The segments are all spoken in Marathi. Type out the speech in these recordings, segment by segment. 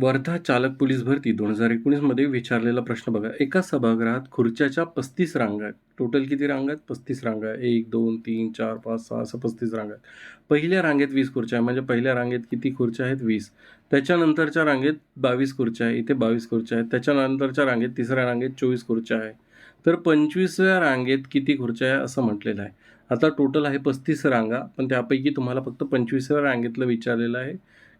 वर्धा चालक पोलीस भरती दोन हजार एकोणीसमध्ये विचारलेला प्रश्न बघा. एका सभागृहात खुर्च्याच्या पस्तीस रांगा आहेत. टोटल किती रांगा आहेत? पस्तीस रांगा आहे एक दोन तीन चार पाच सहा असं पस्तीस रांगा आहेत. पहिल्या रांगेत वीस खुर्च्या आहे म्हणजे पहिल्या रांगेत किती खुर्च्या आहेत? वीस. त्याच्यानंतरच्या रांगेत बावीस खुर्च्या आहे इथे बावीस खुर्च्या आहेत. त्याच्यानंतरच्या रांगेत तिसऱ्या रांगेत चोवीस खुर्च्या आहे तर पंचवीसव्या रांगेत किती खुर्च्या आहे असं म्हटलेलं आहे. आता टोटल आहे पस्तीस रांगा. पण त्यापैकी तुम्हाला फक्त पंचवीसव्या रांगेतलं विचारलेलं आहे.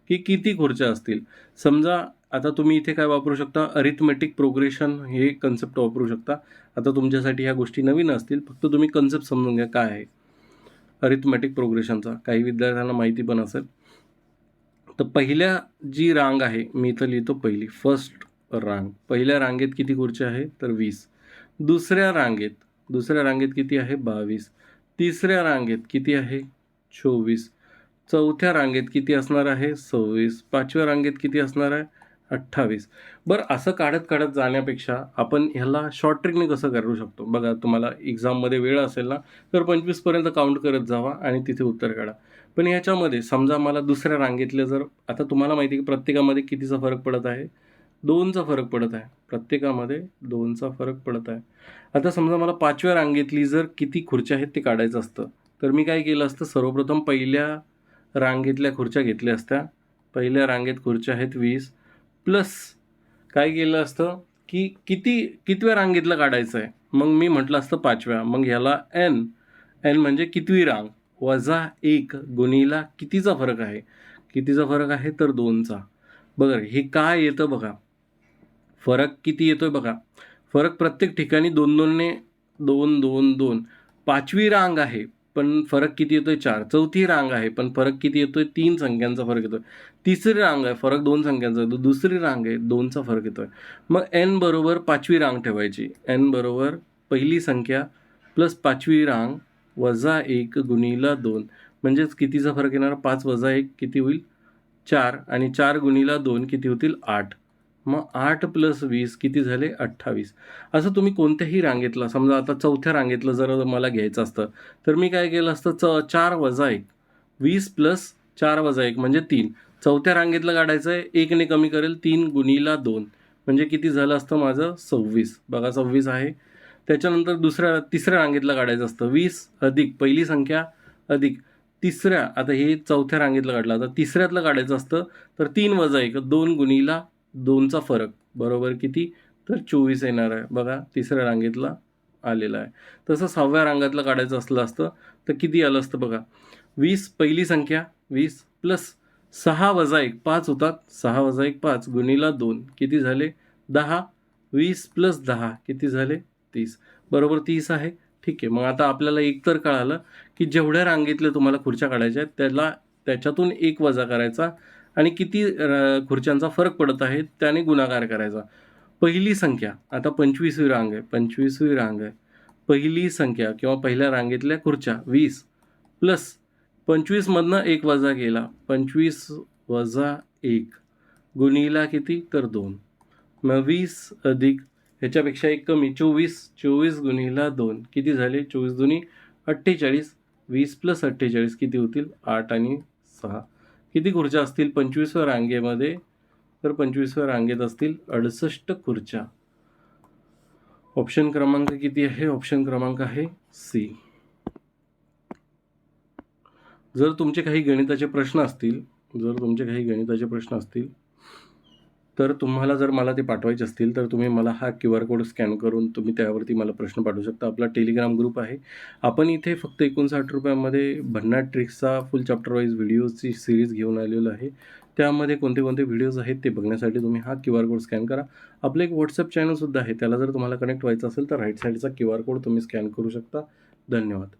की किती खुर्च्या असतील? समजा आता तुम्ही इथे काय वापरू शकता? अरिथमेटिक प्रोग्रेशन हे कन्सेप्ट वापरू शकता. आता तुमच्यासाठी ह्या गोष्टी नवीन असतील. फक्त तुम्ही कन्सेप्ट समजून घ्या काय आहे. अरिथमॅटिक प्रोग्रेशनचा काही विद्यार्थ्यांना माहिती पण असेल. तर पहिल्या जी रांग आहे मी इथं लिहितो पहिली. फर्स्ट रांग. पहिल्या रांगेत किती खुर्च्या आहे? तर वीस. दुसऱ्या रांगेत दुसऱ्या रांगेत किती आहे? बावीस. तिसऱ्या रांगेत किती आहे? चोवीस. चौथ्या रांगेत किती असणार आहे? सव्वीस. पाचव्या रांगेत किती असणार आहे? अठ्ठावीस. बरं असं काढत काढत जाण्यापेक्षा आपण ह्याला शॉर्ट ट्रिकने कसं करू शकतो? बघा तुम्हाला एक्झाममध्ये वेळ असेल ना तर पंचवीसपर्यंत काउंट करत जावा आणि तिथे उत्तर काढा. पण ह्याच्यामध्ये समजा मला दुसऱ्या रांगेतले जर आता तुम्हाला माहिती आहे की प्रत्येकामध्ये कितीचा फरक पडत आहे? दोनचा फरक पडत आहे. प्रत्येकामध्ये दोनचा फरक पडत आहे. आता समजा मला पाचव्या रांगेतली जर किती खुर्च्या आहेत ते काढायचं असतं तर मी काय केलं असतं? सर्वप्रथम पहिल्या रांगेतल्या खुर्च्या घेतल्या असत्या. पहिल्या रांगेत खुर्च्या आहेत वीस. प्लस काय केलं असतं की किती कितव्या रांगेतलं काढायचं आहे मग मी म्हटलं असतं पाचव्या. मग ह्याला एन. एन म्हणजे कितवी रांग? वजा एक गुणीला कितीचा फरक आहे? कितीचा फरक आहे तर दोनचा. बघा हे काय येतं बघा? फरक किती येतोय बघा? फरक प्रत्येक ठिकाणी दोन दोनने दोन दोन दोन. पाचवी रांग आहे. पण फरक किती येतोय चार. चौथी रांग आहे पण फरक किती येतोय? तीन संख्यांचा फरक येतोय. तिसरी रांग आहे फरक दोन संख्यांचा येतो दुसरी रांग आहे दोनचा फरक येतोय. मग एन बरोबर पाचवी रांग ठेवायची. एन बरोबर पहिली संख्या प्लस पाचवी रांग वजा एक गुणीला दोन. म्हणजेच कितीचा फरक येणार? पाच वजा एक किती होईल? चार. आणि चार गुणीला दोन किती होतील? आठ. मग आठ प्लस वीस किती झाले? अठ्ठावीस. असं तुम्ही कोणत्याही रांगेतलं समजा आता चौथ्या रांगेतलं जर मला घ्यायचं असतं तर मी काय केलं असतं? च चार वजा एक. वीस प्लस चार वजा एक म्हणजे तीन. चौथ्या रांगेतलं काढायचं आहे एकने कमी करेल तीन गुणीला दोन. म्हणजे किती झालं असतं माझं? सव्वीस. बघा सव्वीस आहे. त्याच्यानंतर दुसऱ्या तिसऱ्या रांगेतलं काढायचं असतं. वीस अधिक पहिली संख्या अधिक. तिसऱ्या आता हे चौथ्या रांगेतलं काढलं. आता तिसऱ्यातलं काढायचं असतं तर तीन वजा एक दोन गुणीला दोनचा फरक. बरोबर किती? तर चोवीस येणार आहे. बघा तिसऱ्या रांगेतला आलेला आहे. तसं सहाव्या रांगातलं काढायचं असलं असतं तर किती आलं असतं बघा? वीस पहिली संख्या वीस प्लस सहा वजा एक पाच होतात. सहा वजा एक पाच. गुणीला दोन. किती झाले? दहा. वीस प्लस दहा. किती झाले? तीस. बरोबर तीस आहे. ठीक आहे. मग आता आपल्याला एक तर कळालं की जेवढ्या रांगेतल्या तुम्हाला खुर्च्या काढायच्या आहेत त्याला त्याच्यातून एक वजा करायचा आणि किती र- खुर्च्यांचा फरक पडत आहे त्याने गुणाकार करायचा. पहिली संख्या आता पंचवीसवी रांग आहे पंचवीसवी रांग आहे. पहिली संख्या किंवा पहिल्या रांगेतल्या खुर्च्या वीस. प्लस पंचवीसमधनं एक वजा गेला पंचवीस वजा एक गुणीला किती? तर दोन. मग वीस अधिक ह्याच्यापेक्षा एक कमी चोवीस चोवीस गुणीला दोन. किती झाले? चोवीस दुनी अठ्ठेचाळीस. वीस प्लस अठ्ठेचाळीस किती होतील? आठ आणि सहा. किती खुर्च्या असतील? पंचवीसव्या रांगेमध्ये तर पंचवीसव्या रांगेत असतील अडुसष्ट खुर्च्या. ऑप्शन क्रमांक किती आहे? ऑप्शन क्रमांक आहे सी. जर तुमचे काही गणिताचे प्रश्न असतील जर तुमचे काही गणिताचे प्रश्न असतील तर तुम्हाला जर मला ते पाठवायचे असतील तर तुम्ही मला हा क्यू आर कोड स्कॅन करून तुम्ही त्यावरती मला प्रश्न पाठवू शकता. आपला टेलिग्राम ग्रुप आहे. आपण इथे फक्त एकोणसाठ रुपयामध्ये भन्नाट ट्रिक्सचा फुल चॅप्टर वाईज व्हिडिओची सिरीज घेऊन आलेलो आहे. त्यामध्ये कोणते कोणते व्हिडिओज आहेत ते बघण्यासाठी तुम्ही हा क्यू आर कोड स्कॅन करा. आपलं एक व्हॉट्सअप चॅनलसुद्धा आहे. त्याला जर तुम्हाला कनेक्ट व्हायचं असेल तर राईट साईडचा क्यू आर कोड तुम्ही स्कॅन करू शकता. धन्यवाद.